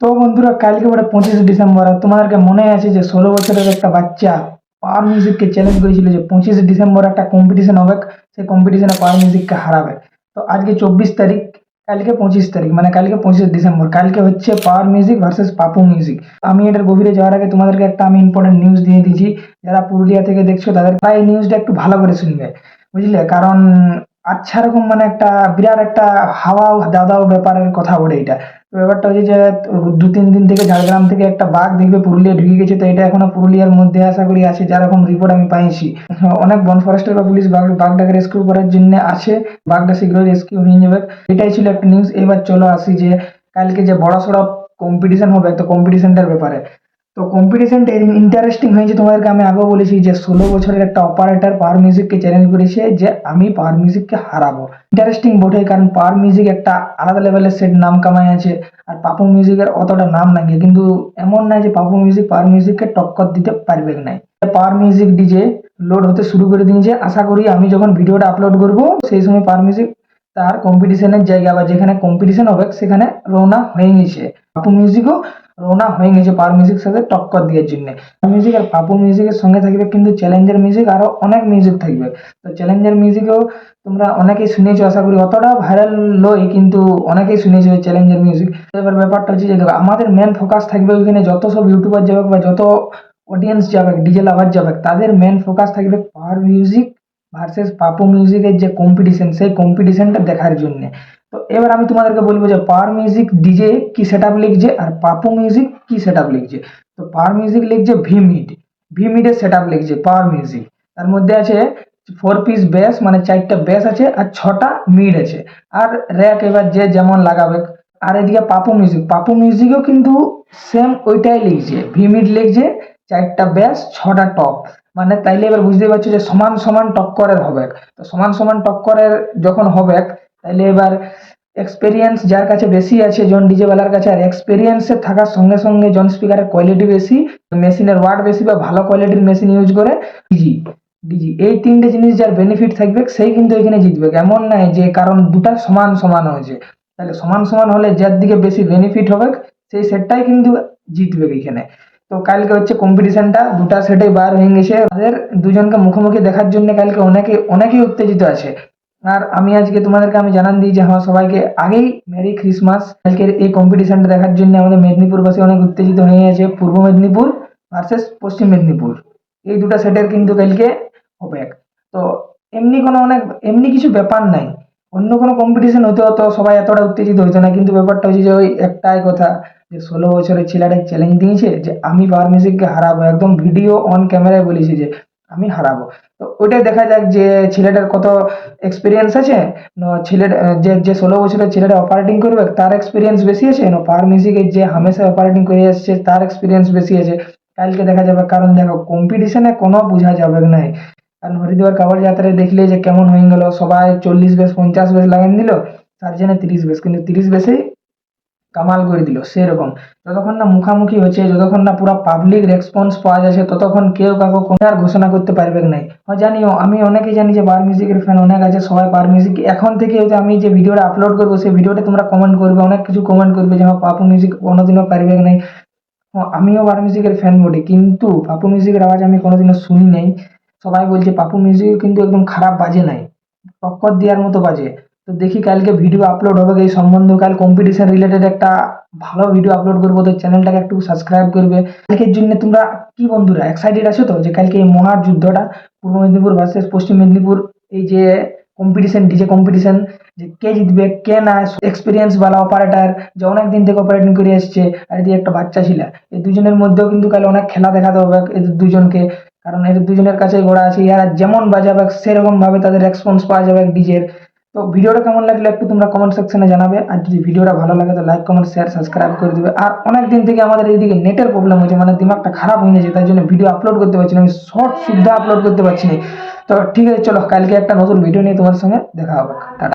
তো বন্ধুরা, কালকে বলে পঁচিশে ডিসেম্বর তোমাদেরকে মনে আছে যে ষোলো বছরের একটা বাচ্চা পাওয়ার মিউজিককে চ্যালেঞ্জ করেছিল যে পঁচিশে ডিসেম্বর একটা কম্পিটিশন হবে, সেই কম্পিটিশনে পাওয়ার মিউজিককে হারাবে। তো আজকে চব্বিশ তারিখ, কালকে পঁচিশ তারিখ মানে কালকে পঁচিশে ডিসেম্বর, কালকে হচ্ছে Power Music versus Papu Music আমি এটার গভীরে যাওয়ার আগে তোমাদেরকে একটা আমি ইম্পর্টেন্ট নিউজ দিয়ে দিচ্ছি যারা পুরুলিয়া থেকে দেখছ, তাদের এই নিউজটা একটু ভালো করে শুনবে, বুঝলে? কারণ আচ্ছা রকম মানে একটা, বিরাট একটা হাওয়া দাদাও ব্যাপারের কথা বলে এটা। তো ব্যাপারটা হচ্ছে যে, দু তিন দিন থেকে ঝাড়গ্রাম থেকে একটা বাঘ দেখবে পুরুলিয়া ঢুকে গেছে, তো এটা এখনও পুরুলিয়ার মধ্যে আশা করি আছে যারকম রিপোর্ট আমি পাইছি। অনেক বন ফরেস্টার বা পুলিশ বাঘ, বাঘটাকে রেস্কিউ করার জন্য আছে, বাঘটা শীঘ্রই রেস্কিউ হয়ে যাবে। এটাই ছিল একটা নিউজ এবার চলো আসি যে, কালকে যে বড় সড়ো কম্পিটিশন হবে, তো কম্পিটিশনটার ব্যাপারে। তো কম্পিটিশনটা ইন্টারেস্টিং হয়েছে তোমাদেরকে আমি আগেও বলেছি যে ষোলো বছরের একটা অপারেটর পাওয়ার মিউজিককে চ্যালেঞ্জ করেছে যে আমি পাওয়ার মিউজিককে হারাবো। ইন্টারেস্টিং বটে কারণ পাওয়ার মিউজিক একটা আলাদা লেভেলের সেট নাম কামাই আছে আর পাপু মিউজিকের অতটা নাম নাই কিন্তু এমন নাই যে পাপু মিউজিক পাওয়ার মিউজিককে টক্কর দিতে পারবে নাই। পাওয়ার মিউজিক ডিজে লোড হতে শুরু করে দিয়েছে। আশা করি আমি যখন ভিডিওটা আপলোড করব, সেই সময় পাওয়ার মিউজিক তার কম্পিটিশনের জায়গা বা যেখানে কম্পিটিশন হবে সেখানে রওনা হয়ে গেছে। পাপু মিউজিকও রওনা হয়ে গেছে পাওয়ার মিউজিক সাথে টক্কর দেওয়ার জন্য। মিউজিক আর পাপু মিউজিকের সঙ্গে থাকবে, কিন্তু চ্যালেঞ্জার মিউজিক আরও অনেক মিউজিক থাকবে। তো চ্যালেঞ্জার মিউজিকও তোমরা অনেকেই শুনেছো, আশা করি অতটা ভাইরাল লই কিন্তু অনেকেই শুনেছো চ্যালেঞ্জার মিউজিক এবার ব্যাপারটা হচ্ছে যে, দেখো, আমাদের মেন ফোকাস থাকবে ওইখানে যত সব ইউটিউবার যাবে বা যত অডিয়েন্স যাবে ডিজে লাভার যাবে তাদের মেন ফোকাস থাকবে পাওয়ার মিউজিক ভার্সেস পাপু মিউজিকের যে কম্পিটিশন সেই কম্পিটিশনটা দেখার জন্য। তো এবার আমি তোমাদেরকে বলব যে পাওয়ার মিউজিক ডিজে কি সেট আপ লিখছে আর পাপু মিউজিক কি সেট আপ লিখছে? তো পাওয়ার মিউজিক লিখছে ভি মিড ভি মিডের সেট আপ লিখছে পাওয়ার মিউজিক তার মধ্যে আছে ফোর পিস বেস মানে চারটা বেস আছে আর ছটা মিড আছে। আর র্যাক এবার যে যেমন লাগাবে। আর এদিকে পাপু মিউজিক পাপু মিউজিকও কিন্তু সেম ওইটাই লিখছে। ভি মিড লিখছে, চারটা বেস ছটা টপ মানে তাইলে এবার বুঝতে পারছ যে সমান সমান টক্করের হবে তো সমান সমান টক্করের যখন হবে তাইলে এবার এক্সপেরিয়েন্স যার কাছে বেশি আছে, জন ডিজে ওয়ালার কাছে, আর এক্সপেরিয়েন্সে থাকার সঙ্গে সঙ্গে জন স্পিকারের কোয়ালিটি বেশি মেশিনের ওয়াট বেশি বা ভালো কোয়ালিটির মেশিন ইউজ করে ডিজি ডিজি এই তিনটে জিনিস যার বেনিফিট থাকবে, সেই কিন্তু এখানে জিতবে। এমন নাই যে কারণ দুটা সমান সমান হয়েছে। তাহলে সমান সমান হলে যার দিকে বেশি বেনিফিট হবে, সেই সেটটাই কিন্তু জিতবে এখানে। তো কালকে হচ্ছে কম্পিটিশনটা দুটা সেটে বার হয়ে গেছে। তাদের দুজনকে মুখোমুখি দেখার জন্য কালকে অনেকে, অনেকেই উত্তেজিত আছে। আর আমি আজকে তোমাদেরকে, আমি জানান দিই যে হ্যাঁ সবাইকে আগেই মেরি ক্রিসমাস কালকের এই কম্পিটিশনটা দেখার জন্য আমাদের মেদিনীপুরবাসী অনেক উত্তেজিত হয়ে আছে। পূর্ব মেদিনীপুর ভার্সেস পশ্চিম মেদিনীপুর। এই দুটো সেটের কিন্তু কালকে হবে তো এমনি কোনো অনেক, এমনি কিছু ব্যাপার নাই। অন্য কোনো কম্পিটিশন হতে হতো সবাই এতটা উত্তেজিত হতো না। কিন্তু ব্যাপারটা হচ্ছে যে ওই একটাই কথা যে ষোলো বছরের ছেলেটা চ্যালেঞ্জ দিয়েছে যে আমি পাওয়ার মিউজিককে হারাবো। একদম ভিডিও অন ক্যামেরায় বলেছি যে আমি হারাবো। তো ওইটাই দেখা যাক যে ছেলেটার কত এক্সপিরিয়েন্স আছে। না, ছেলের যে যে ষোলো বছরের ছেলেটা অপারেটিং করবে, তার এক্সপিরিয়েন্স বেশি আছে? না পাওয়ার মিউজিকের যে হামেশা অপারেটিং করে আসছে, তার এক্সপিরিয়েন্স বেশি আছে। কালকে দেখা যাবে, কারণ দেখো কম্পিটিশনে কোনো বোঝা যাবে না কারণ হরিদ্বার কাবার যাত্রায় দেখলে যে কেমন হয়ে গেল, সবাই চল্লিশ বেশ, পঞ্চাশ বেশ লাগান দিল তার জন্য তিরিশ বেশ, কিন্তু তিরিশ বেশে কামাল করে দিল, সেরকম। যতক্ষণ না মুখামুখি হচ্ছে, যতক্ষণ না পুরো পাবলিক রেসপন্স পাওয়া যাচ্ছে, ততক্ষণ কেউ কাউকে কোনো আর ঘোষণা করতে পারবে নাই। হয় জানিও, আমি অনেকেই জানি যে বার মিউজিকের ফ্যান অনেক আছে, সবাই বার মিউজিক এখন থেকে হয়তো আমি যে ভিডিওটা আপলোড করব, সেই ভিডিওটা তোমরা কমেন্ট করবে, অনেক কিছু কমেন্ট করবে যে হ্যাঁ পাপু মিউজিক কোনোদিনও পারবে নাই। আমিও বার মিউজিকের ফ্যান বলি কিন্তু পাপু মিউজিকের আওয়াজ আমি কোনোদিনও শুনি নাই। সবাই বলছে পাপু মিউজিক কিন্তু একদম খারাপ বাজে নাই। টক্কর দেওয়ার মতো বাজে। তো দেখি কালকে ভিডিও আপলোড হবে এই সম্বন্ধে কাল কম্পিটিশন রিলেটেড একটা ভালো ভিডিও আপলোড করব, তো চ্যানেলটাকে একটু সাবস্ক্রাইব করবে। কালকের জন্য তোমরা কি বন্ধুরা এক্সাইটেড আছো তো? যে কালকে এই মহার যুদ্ধটা, পূর্ব মেদিনীপুর ভার্সেস পশ্চিম মেদিনীপুর, এই যে কম্পিটিশন ডিজে কম্পিটিশন যে কে জিতবে, কে না এক্সপিরিয়েন্স বালা অপারেটার যে অনেক দিন থেকে অপারেটিং করে এসছে আর এদিকে একটা বাচ্চা ছিল। এই দুজনের মধ্যেও কিন্তু কাল অনেক খেলা দেখাতে হবে এদের দুজনকে। কারণ এদের দুজনের কাছেই ঘোড়া আছে ইয়ারা যেমন বাজাবে সেরকম ভাবে তাদের রেসপন্স পাওয়া যাবে ডিজের তো ভিডিওটা কেমন লাগল একটু তোমরা কমেন্ট সেকশনে জানাবে। আর যদি ভিডিওটা ভালো লাগে, তো লাইক কমেন্ট শেয়ার সাবস্ক্রাইব করে দেবে। আর অনেক দিন থেকে আমাদের এইদিকে নেটের প্রবলেম হয়েছে মানে দিমাগটা খারাপ হয়ে গেছে তাই জন্য ভিডিও আপলোড করতে পারছি না, আমি শর্ট সুদ্ধা আপলোড করতে পারছি না। তো ঠিক আছে, চলো, কালকে একটা নতুন ভিডিও নিয়ে তোমার সঙ্গে দেখা হবে।